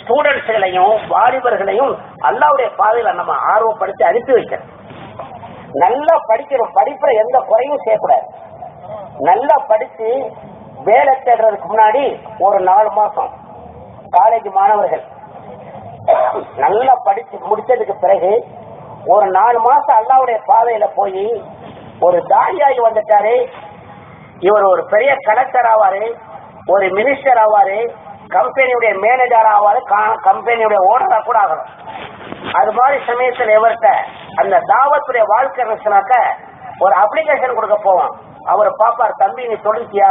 ஸ்டூடெண்ட்ஸ்களையும் வாலிபர்களையும் அல்லாவுடைய பாதையில நம்ம ஆர்வப்படுத்தி அனுப்பி வைக்கணும். நல்லா படிக்கணும். படிப்புல எந்த குறையும் செய்யக்கூடாது. நல்லா படிச்சு வேலை தேடுறதுக்கு முன்னாடி ஒரு நாலு மாசம் காலேஜ் மாணவர்கள் நல்லா படிச்சு முடிச்சதுக்கு பிறகு ஒரு நாலு மாசம் அல்லாவுடைய பாதையில போய் ஒரு தாயாகி வந்துட்டாரு. இவர் ஒரு பெரிய கலெக்டர் ஆவாரு. ஒரு மினிஸ்டர் ஆவாரு. கம்பெனியுடைய மேனேஜர் ஆவாரு கம்பெனியுடைய ஓனரா கூட ஆகணும். அது மாதிரி சமயத்தில் எவர்கிட்ட அந்த தாவத்துடைய வாழ்க்கை இருந்துச்சுனாக்க ஒரு அப்ளிகேஷன் கொடுக்க போவோம் அவர் பாப்பார் தம்பி நீ தொழுத்தியா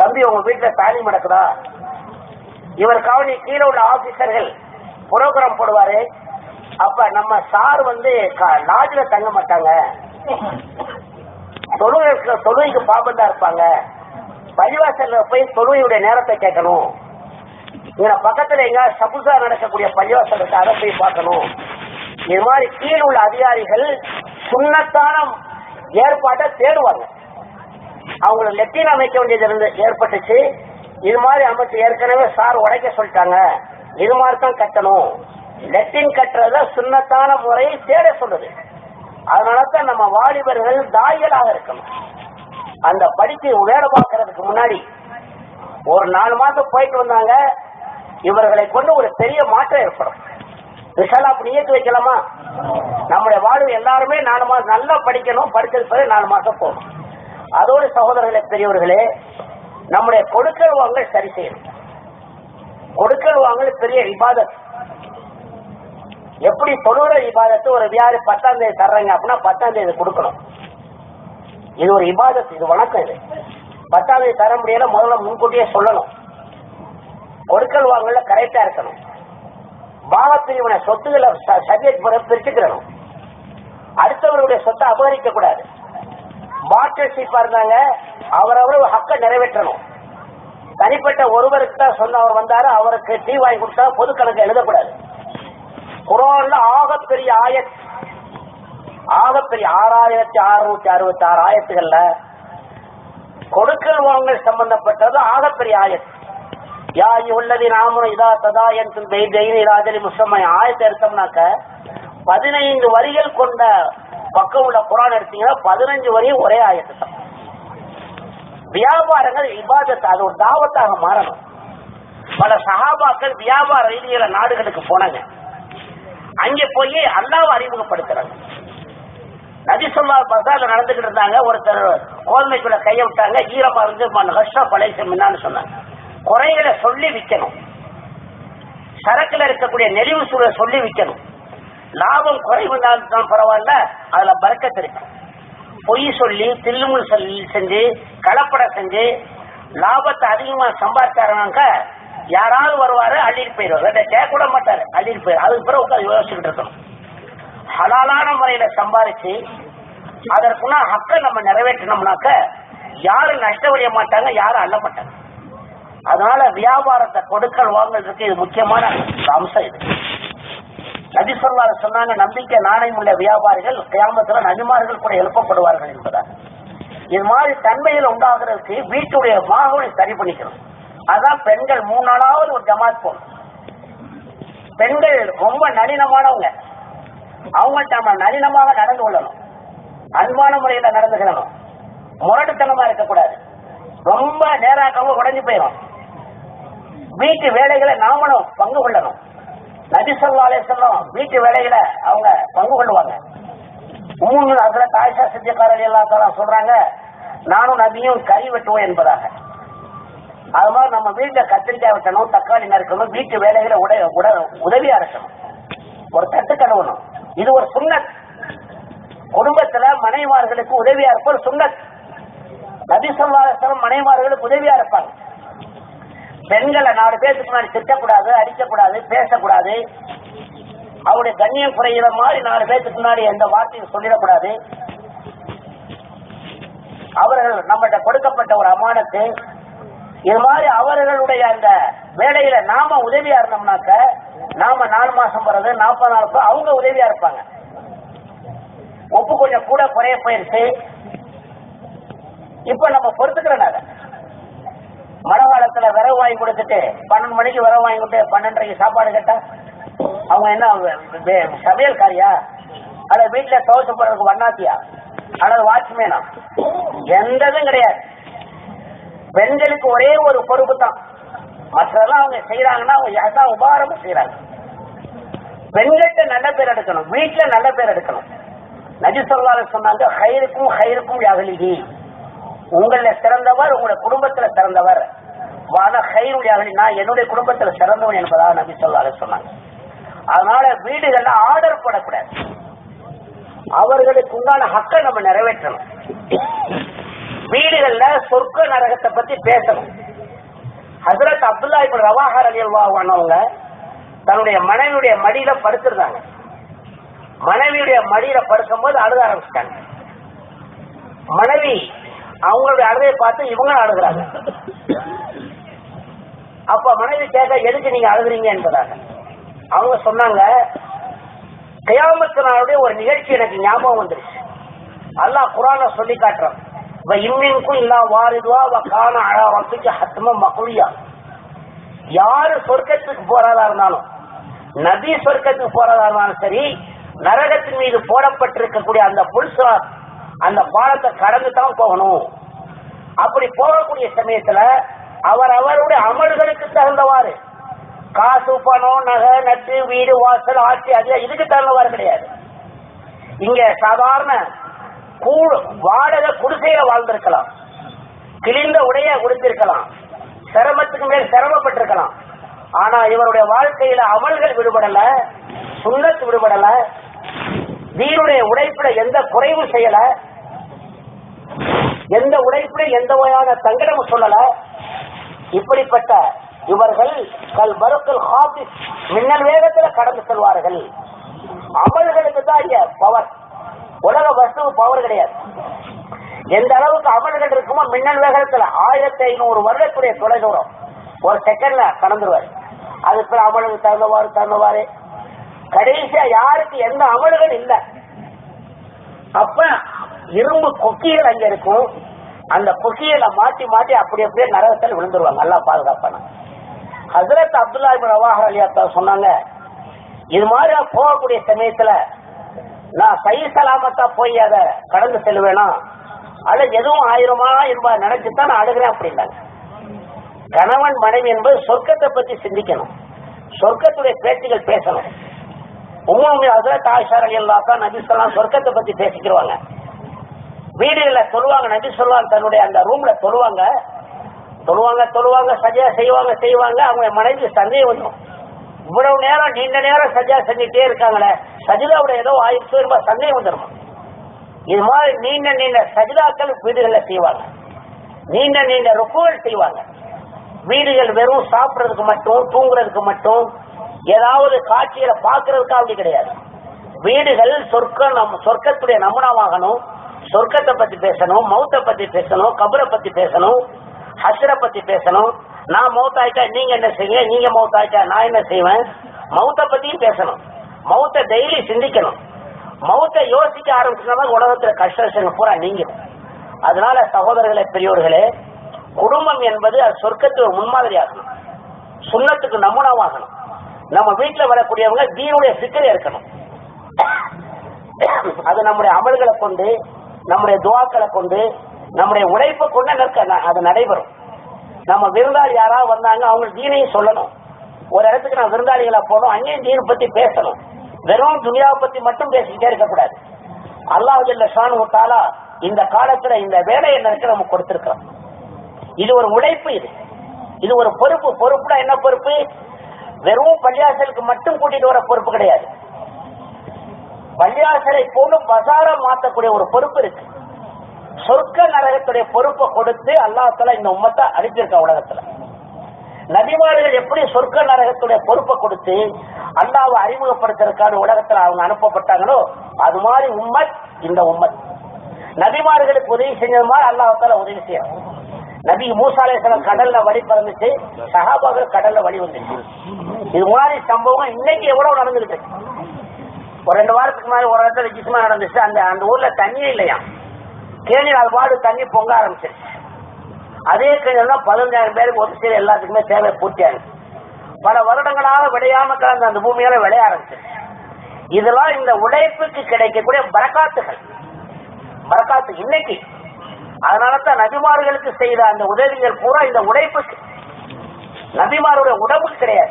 தம்பி உங்க வீட்டுல தாலி நடக்குதா? இவர் கவனி கீழே உள்ள ஆபீசர்கள் புரோகிராம் போடுவாரு. அப்ப நம்ம சார் வந்து லாட்ஜ்ல தங்க மாட்டாங்க. தொழுகைக்கு தொழுகைக்கு பாபந்தா இருப்பாங்க. பள்ளிவாசல்ல போய் தொழுவையுடைய நேரத்தை கேட்கணும். இங்க பக்கத்துல எங்க சபுசா நடக்கக்கூடிய பள்ளிவாசல் இருக்கு அதை போய் பார்க்கணும். இது மாதிரி கீழ் உள்ள அதிகாரிகள் சுண்ணத்தான ஏற்பாட்டை தேடுவாங்க. அவங்களை லெட்டின் அமைக்க வேண்டியது இருந்து ஏற்பட்டுச்சு. இது மாதிரி அமைச்சு ஏற்கனவே சார் உடைக்க சொல்லிட்டாங்க. இது மாதிரி தான் கட்டணும். லெட்டின் கட்டுறத சுண்ணத்தான முறையை தேட சொல்லுது அதனால தான் நம்ம வாலிபர்கள் தாய்களாக இருக்கணும். அந்த படிச்சு வேலை பார்க்கறதுக்கு முன்னாடி ஒரு நாலு மாசம் போயிட்டு வந்தாங்க. இவர்களை கொண்டு ஒரு பெரிய மாற்றம் ஏற்படும். விஷாலா அப்படி இயக்கி வைக்கலாமா? நம்முடைய வாழ்வு எல்லாருமே நாலு மாசம் நல்லா படிக்கணும் படிச்சது பிறகு நாலு மாசம் போகணும். அதோடு சகோதரர்களே பெரியவர்களே நம்முடைய கொடுக்கல் வாங்கல் சரி செய்யணும். கொடுக்கல் வாங்கல் பெரிய இபாதத். எப்படி தொழுகிற இபாதத்து ஒரு வியாறு பத்தாம் தேதி தர்றாங்க அப்படின்னா பத்தாம் தேதி கொடுக்கணும். இது ஒரு இபாதத் இது வணக்கம் இது. பத்தாவது தர முடியல முதல்ல முன்கூட்டியே சொல்லணும். கொடுக்கல் வாங்கல கரெக்டா இருக்கணும். பாகப்பிரிவினை சொத்துக்களை சரியா பிரிச்சுக்கிறணும் அடுத்தவருடைய சொத்தை அபகரிக்க கூடாது. பார்ட்னர்ஷிப்பா இருந்தாங்க அவரவர் ஹக்க நிறைவேற்றணும். தனிப்பட்ட ஒருவருக்கு தான் சொன்ன அவர் வந்தாரு அவருக்கு டீ வாங்கி கொடுத்தா பொது கணக்கு எழுதக்கூடாது. குரான்ல ஆகப்பெரிய ஆயத் ஆகப்பெரிய ஆறாயிரத்தி அறுநூத்தி அறுபத்தி ஆறு ஆயத்துகள்ல கொடுக்கல் வாங்கல் சம்பந்தப்பட்டது ஆகப்பெரிய ஆயத்து யா உள்ளதி நாம இதா ததா என்று இராஜரி முஸ்லமை ஆயத்தை எடுத்தோம்னாக்க பதினைந்து வரிகள் கொண்ட பக்கம் உள்ள குரான் எடுத்தீங்கன்னா பதினஞ்சு வரியும் ஒரே ஆயத்து தான். வியாபாரங்கள் இபாதத் அது ஒரு தாவத்தாக மாறணும். பல சகாபாக்கள் வியாபார ரீதியில நாடுகளுக்கு போனாங்க. அங்கே போய் அல்லாவை அறிமுகப்படுத்துறாங்க. நபி சொல்லா பசால நடந்துகிட்டு இருந்தாங்க. ஒருத்தர் கோதுமைக்குள்ள கைய விட்டாங்க. ஈரமா இருந்து ஹர்ஷா பழைய மின்னான்னு சொன்னாங்க. குறைகளை சொல்லி விற்கணும் சரக்குல இருக்கக்கூடிய நெளிவு சூழலை சொல்லி விற்கணும் லாபம் குறைவு தான் பரவாயில்ல. அதுல பறக்கத்து இருக்கு. பொய் சொல்லி தில்லுமுள் சொல்லி செஞ்சு கலப்படம் செஞ்சு லாபத்தை அதிகமா சம்பாதிச்சாருனாக்க யாராவது வருவாரு அள்ளிட்டு போயிடுவார். கேட்க கூட மாட்டாரு. அள்ளிட்டு போயிரு அதுக்கு பிறகு உட்காந்து யோசிச்சுட்டு இருக்கணும். ஹலாலான முறையில சம்பாதிச்சு அதற்குனா ஹக்க நம்ம நிறைவேற்றினோம்னாக்க யாரும் நஷ்டமடைய மாட்டாங்க யாரும் அல்லப்பட்டாங்க அதனால வியாபாரத்தை கொடுக்கல் வாங்கறதுக்கு இது முக்கியமான அம்சம் இது. நபி சொல்லாத சொன்னாங்க நம்பிக்கை நாணயம் உள்ள வியாபாரிகள் கிராமத்துல நபிமார்கள் கூட எழுப்பப்படுவார்கள் என்பதா இது மாதிரி தன்மையில் உண்டாகிறதுக்கு வீட்டுடைய மாகோலை சரி பண்ணிக்கணும். அதான் பெண்கள் மூணு நாளாவது ஒரு ஜமாத் போகணும். பெண்கள் ரொம்ப நளினமானவங்க. அவங்கள்ட்ட நம்ம நளினமாக நடந்து கொள்ளணும். அன்பான முறையில நடந்துக்கணும் முரட்டுத்தனமா இருக்கக்கூடாது. ரொம்ப நேராக்கவங்க உடஞ்சு போயிடும் வீட்டு வேலைகளை நாமளும் பங்கு கொள்ளணும். நபி சொல்லாலே சொல்லும் வீட்டு வேலைகளை அவங்க பங்கு கொள்ளுவாங்க மூணு அதுல தாய்ஷா சித்தியக்காரர் எல்லாத்தாலும் சொல்றாங்க நானும் நபியும் கறி வெட்டுவோம் என்பதாக. அது மாதிரி நம்ம வீட்டுல கத்திரிக்காய் வெட்டணும் தக்காளி நறுக்கணும் வீட்டு வேலைகளை உட உட உதவியா இருக்கணும் ஒரு தட்டு கழுவணும். இது ஒரு சுண்ணத். குடும்பத்துல மனைவார்களுக்கு உதவியா இருப்பார் சுண்ணத். நபி மனைவார்களுக்கு உதவியா இருப்பார் பெண்களை நாலு பேருக்கு முன்னாடி திட்டக்கூடாது அடிக்கக்கூடாது பேசக்கூடாது. அவருடைய கண்ணியம் குறைகிற மாதிரி நாலு பேருக்கு முன்னாடி எந்த வார்த்தையும் சொல்லிடக்கூடாது. அவர்கள் நம்மகிட்ட கொடுக்கப்பட்ட ஒரு அமானத்து இது மாதிரி அவர்களுடைய அந்த வேலையில நாம உதவியா இருந்தோம்னாக்க நாம நாலு மாசம் போறது நாற்பது நாள் அவங்க உதவியா இருப்பாங்க. ஒப்பு கொஞ்சம் கூட குறைய போயிருச்சு. இப்ப நம்ம பொறுத்துக்கிறனால மழை காலத்துல விரவு வாங்கி கொடுத்துட்டு பன்னெண்டு மணிக்கு விரவு வாங்கி கொடுத்து பன்னெண்டரைக்கு சாப்பாடு கேட்டா அவங்க என்ன சமையல்காரியா? அல்லது வீட்டுல துவச்சு போடுறதுக்கு வண்ணாத்தியா? அல்லது வாட்ச்மேனா? எந்ததும் கிடையாது. பெண்களுக்கு ஒரே ஒரு பொறுப்பு தான் மற்றதெல்லாம் அவங்க செய்யறாங்கன்னா அவங்க யாருதான் உபகாரமும் செய்யறாங்க பெண்கள்கிட்ட நல்ல பேர் எடுக்கணும். வீட்டுல நல்ல பேர் எடுக்கணும். நஜி சொல்லாத சொன்னாங்க ஹைருக்கும் ஹைருக்கும் யாகலிகி உங்கள சிறந்தவர் உங்களுடைய குடும்பத்துல சிறந்தவர். வாத ஹைரு யாகலி நான் என்னுடைய குடும்பத்துல சிறந்தவன் என்பதாக நபி சொல்லாத சொன்னாங்க. அதனால வீடுகள்ல ஆர்டர் போடக்கூடாது. அவர்களுக்கு உண்டான ஹக்கை நம்ம நிறைவேற்றணும். வீடுகள்ல சொர்க்க நரகத்தை பத்தி பேசணும். ஹசரத் அப்துல்லா இப்ப ரவாஹர் அலி அல்வாவானவங்க தன்னுடைய மனைவியுடைய மடியில படுத்திருந்தாங்க. மனைவியுடைய மடியில படுக்கும்போது அழுக ஆரம்பிச்சிட்டாங்க. மனைவி அவங்களுடைய அழுகையை பார்த்து இவங்க அழுகிறாங்க. அப்ப மனைவி கேட்க எதுக்கு நீங்க அழுகுறீங்க? என்பதாக. அவங்க சொன்னாங்க கியாமத்து நாளுடைய ஒரு நிகழ்ச்சி எனக்கு ஞாபகம் வந்துருச்சு. அல்லாஹ் குரான சொல்லி காட்டுறான். "வ இல்லா வாரிதுவா வ கான அலா ரப்பிக்க ஹத்மம் யாரு சொர்க்கத்துக்கு போறதா இருந்தாலும் நபி சொர்க்கத்துக்கு போறதா இருந்தாலும் சரி நரகத்தின் மீது போடப்பட்டிருக்கக்கூடிய அந்த புல்சா அந்த பாலத்தை கடந்து தான் போகணும். அப்படி போகக்கூடிய சமயத்துல அவர் அவருடைய அமல்களுக்கு தகுந்தவாறு காசு பணம் நகை நட்டு வீடு வாசல் ஆட்சி அது இதுக்கு தகுந்தவாறு கிடையாது. இங்க சாதாரண வாடகை குடிசையில வாழ்ந்திருக்கலாம். கிழிந்த உடைய உடுத்திருக்கலாம். சிரமத்துக்கு மேல் சிரமப்பட்டிருக்கலாம். ஆனா இவருடைய வாழ்க்கையில அமல்கள் விடுபடல சுண்ணத்து விடுபடல வீருடைய உடைப்புல எந்த குறைவும் செய்யல எந்த உடைப்புல எந்த வகையான சங்கடமும் சொல்லல. இப்படிப்பட்ட இவர்கள் கல் மறுக்கல் ஹாபிஸ் மின்னல் வேகத்துல கடந்து செல்வார்கள். அமல்களுக்கு தான் பவர் உலக வஸ்து பவர் கிடையாது. எந்த அளவுக்கு அமல்கள் இருக்குமோ மின்னல் வேகத்துல ஆயிரத்தி ஐநூறு வருடத்துடைய தொலைதூரம் ஒரு செகண்ட்ல கடந்துருவாரு. பிற அமலுக்கு தகுந்தவாறு தகுந்தவாறு. கடைசியா யாருக்கு எந்த அமல்கள் இல்ல. அப்ப இரும்பு கொக்கிகள் அங்க இருக்கும். அந்த கொக்கிகளை மாட்டி மாட்டி அப்படி அப்படியே நரகத்தில் விழுந்துருவாங்க. நல்லா பாதுகாப்பான. ஹசரத் அப்துல்லா இப்னு ரவாஹர் அலியாத்தா சொன்னாங்க இது மாதிரி போகக்கூடிய சமயத்துல நான் சை சலாமத்தா போய் அதை கடந்து செல்வேனா அல்லது எதுவும் ஆயிருமா என்பதை நினைச்சுதான் நான் அழுகிறேன் அப்படின்னாங்க. கணவன் மனைவி என்பது சொர்க்கத்தை பத்தி சிந்திக்கணும். சொர்க்கத்துடைய பேச்சுகள் பேசணும். உண்மை ஹசரத் ஆயிஷா அலி அல்லாத்தா சொர்க்கத்தை பத்தி பேசிக்கிடுவாங்க வீடுகள்ல சொல்லுவாங்க நபி சொல்லுவாங்க தன்னுடைய அந்த ரூம்ல சொல்லுவாங்க சொல்லுவாங்க சொல்லுவாங்க சஜா செய்வாங்க செய்வாங்க. அவங்க மனைவி சந்தேகம் வந்துடும் இவ்வளவு நேரம் நீண்ட நேரம் சஜா செஞ்சுட்டே இருக்காங்களே சஜிதாவுடைய ஏதோ ஆயிரத்து ரூபாய் சந்தேகம் வந்துடும் இது மாதிரி நீண்ட நீண்ட சஜிதாக்கள் வீடுகளில் செய்வாங்க. நீண்ட நீண்ட ருக்குகள் செய்வாங்க. வீடுகள் வெறும் சாப்பிட்றதுக்கு மட்டும் தூங்குறதுக்கு மட்டும் ஏதாவது காட்சிகளை பார்க்கறதுக்கு அப்படி கிடையாது. வீடுகள் சொர்க்கம் நம் சொர்க்கத்துடைய நமுனாவாகணும். சொர்க்கத்தை பத்தி பேசணும் மௌத்தை பத்தி பேசணும் கபரை பத்தி பேசணும் ஹசரை பத்தி பேசணும் நான் மௌத்தாயிட்டா நீங்க என்ன செய்வீங்க நீங்க மௌத்தாயிட்டா நான் என்ன செய்வேன்? மௌத்தை பத்தியும் பேசணும். மௌத்தை டெய்லி சிந்திக்கணும். மௌத்தை யோசிக்க ஆரம்பிச்சோம்னா உலகத்துல கஷ்டங்கள் பூரா நீங்க அதனால சகோதரர்களே பெரியோர்களே குடும்பம் என்பது அது சொர்க்கத்துக்கு முன்மாதிரியாகணும். சுண்ணத்துக்கு நமுனாவாகணும். நம்ம வீட்டுல வரக்கூடியவங்க தீனுடைய சிக்கலை இருக்கணும். அது நம்முடைய அமல்களை கொண்டு நம்முடைய துவாக்களை கொண்டு நம்முடைய உழைப்பை கொண்டு நிற்க அது நடைபெறும். நம்ம விருந்தாளி யாராவது வந்தாங்க அவங்க தீனையும் சொல்லணும். ஒரு இடத்துக்கு நான் விருந்தாளிகளா போனோம் அங்கேயும் தீனை பத்தி பேசணும். வெறும் துனியாவை பத்தி மட்டும் பேசிக்கிட்டே இருக்கக்கூடாது. அல்லாஹ் ஜல்ல விட்டாலா இந்த காலத்துல இந்த வேலை என்ன நம்ம நமக்கு கொடுத்திருக்கிறோம். இது ஒரு உழைப்பு இது. இது ஒரு பொறுப்பு. பொறுப்புனா என்ன பொறுப்பு? வெறும் பள்ளியாசலுக்கு மட்டும் கூட்டிட்டு வர பொறுப்பு கிடையாது. பள்ளியாசலை போல பசாரம் மாத்தக்கூடிய ஒரு பொறுப்பு இருக்கு. சொர்க்க நரகத்துடைய பொறுப்பை கொடுத்து அல்லாஹால இந்த உம்மத்தை அனுப்பியிருக்க உலகத்துல. நபிமார்கள் எப்படி சொர்க்க நரகத்துடைய பொறுப்பை கொடுத்து அல்லாவை அறிமுகப்படுத்துறதுக்கான உலகத்துல அவங்க அனுப்பப்பட்டாங்களோ அது மாதிரி உம்மத் இந்த உம்மத். நபிமார்களுக்கு உதவி செஞ்சது மாதிரி அல்லாஹால உதவி செய்யணும் நபி மூசாலேசனம் கடல்ல வழி பறந்துச்சு சஹாபாக்கள் கடல்ல வழி வந்துச்சு. இது மாதிரி சம்பவம் இன்னைக்கு எவ்வளவு நடந்துகிட்டு ஒரு ரெண்டு வாரத்துக்கு முன்னாடி ஒரு இடத்துல ஜிஸ்மா நடந்துச்சு. அந்த அந்த ஊர்ல தண்ணியே இல்லையா கேணியில் அது பாடு தண்ணி பொங்க ஆரம்பிச்சிருச்சு. அதே கிணறு தான் பதினஞ்சாயிரம் பேருக்கு ஒரு சேர எல்லாத்துக்குமே தேவை பூர்த்தியாங்க பல வருடங்களாக விளையாம கலந்து அந்த பூமியால விளைய ஆரம்பிச்சிருச்சு. இதெல்லாம் இந்த உழைப்புக்கு கிடைக்கக்கூடிய பரக்காத்துகள். பரக்காத்து இன்னைக்கு. அதனாலதான் நபிமார்களுக்கு செய்த அந்த உதவிகள் பூரா இந்த உழைப்புக்கு. நபிமாருடைய உடம்புக்கு கிடையாது.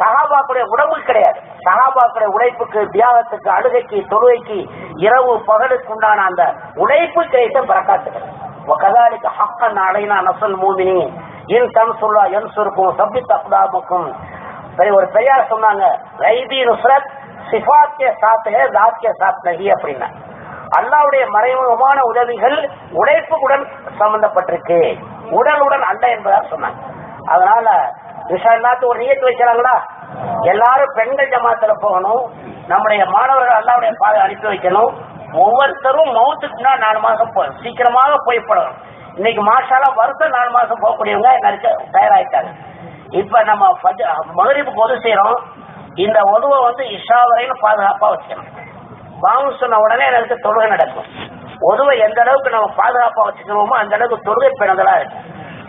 சகாபாக்குடைய உடம்பு கிடையாது. சகாபாக்குடைய உழைப்புக்கு தியாகத்துக்கு அழுகைக்கு தொழுகைக்கு இரவு பகலுக்கு உண்டான அந்த உழைப்பு கிடைத்த பரக்காத்துகள் கதாலிக்கு ஹக்கன் அடைனா நசல் மூமினி. என் தன் சொல்லா என் சுருக்கும் சப்பி தப்தாமுக்கும் சரி ஒரு பெரியார் சொன்னாங்க ரைபி நுஸ்ரத் சிஃபாத்திய சாத்தே தாத்திய சாத் நகி அப்படின்னா. அல்லாவுடைய மறைமுகமான உதவிகள் உழைப்புடன் சம்பந்தப்பட்டிருக்கு. உடலுடன் அல்ல என்பதாக சொன்னாங்க. அதனால விஷயம் எல்லாத்தையும் ஒரு நீயத்து வைக்கிறாங்களா? எல்லாரும் பெண்கள் ஜமாத்துல போகணும். நம்முடைய மாணவர்கள் எல்லாருடைய பாதை அனுப்பி வைக்கணும். ஒவ்வொருத்தரும் மௌத்துக்கு நாலு மாசம் போ சீக்கிரமாக போய்ப்படணும் இன்னைக்கு மாஷாலா வருஷம் நாலு மாசம் போகக்கூடியவங்க நிறைய தயாராயிட்டாங்க. இப்ப நம்ம மகரிப்புக்கு பொது செய்யறோம். இந்த உதவை வந்து இஷா வரையிலும் பாதுகாப்பா வச்சுக்கணும். வாங்க சொன்ன உடனே எனக்கு தொழுகை நடக்கும். உதவை எந்த அளவுக்கு நம்ம பாதுகாப்பா வச்சுக்கிறோமோ அந்த அளவுக்கு தொழுகை பிறந்தலா இருக்கு.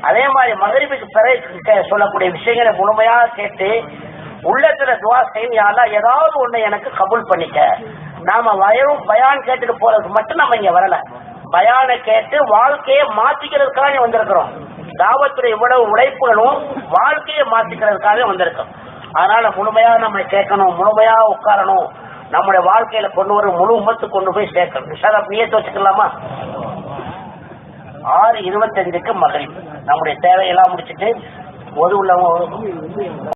அதே மாதிரி மகரிபுக்கு பிறகு சொல்லக்கூடிய விஷயங்களை முழுமையாக கேட்டு உள்ளத்துல துவா செய்யும் யாரெல்லாம் ஏதாவது ஒண்ணு எனக்கு கபூல் பண்ணிக்க. நாம வயரும் பயான் கேட்டுட்டு போறதுக்கு மட்டும் நம்ம இங்க வரல. பயானை கேட்டு வாழ்க்கையை மாத்திக்கிறதுக்காக வந்திருக்கிறோம். தாவத்துடைய இவ்வளவு உழைப்புகளும் வாழ்க்கையை மாத்திக்கிறதுக்காக வந்திருக்கோம். அதனால முழுமையா நம்ம கேட்கணும் முழுமையா உட்காரணும். நம்முடைய வாழ்க்கையில கொண்டு வரும் முழு உமத்து கொண்டு போய் சேர்க்கணும். சார் அப்படியே வச்சுக்கலாமா ஆறு இருபத்தஞ்சுக்கு மகளிர் நம்முடைய தேவையெல்லாம் முடிச்சுட்டு ஒரு உள்ளவங்க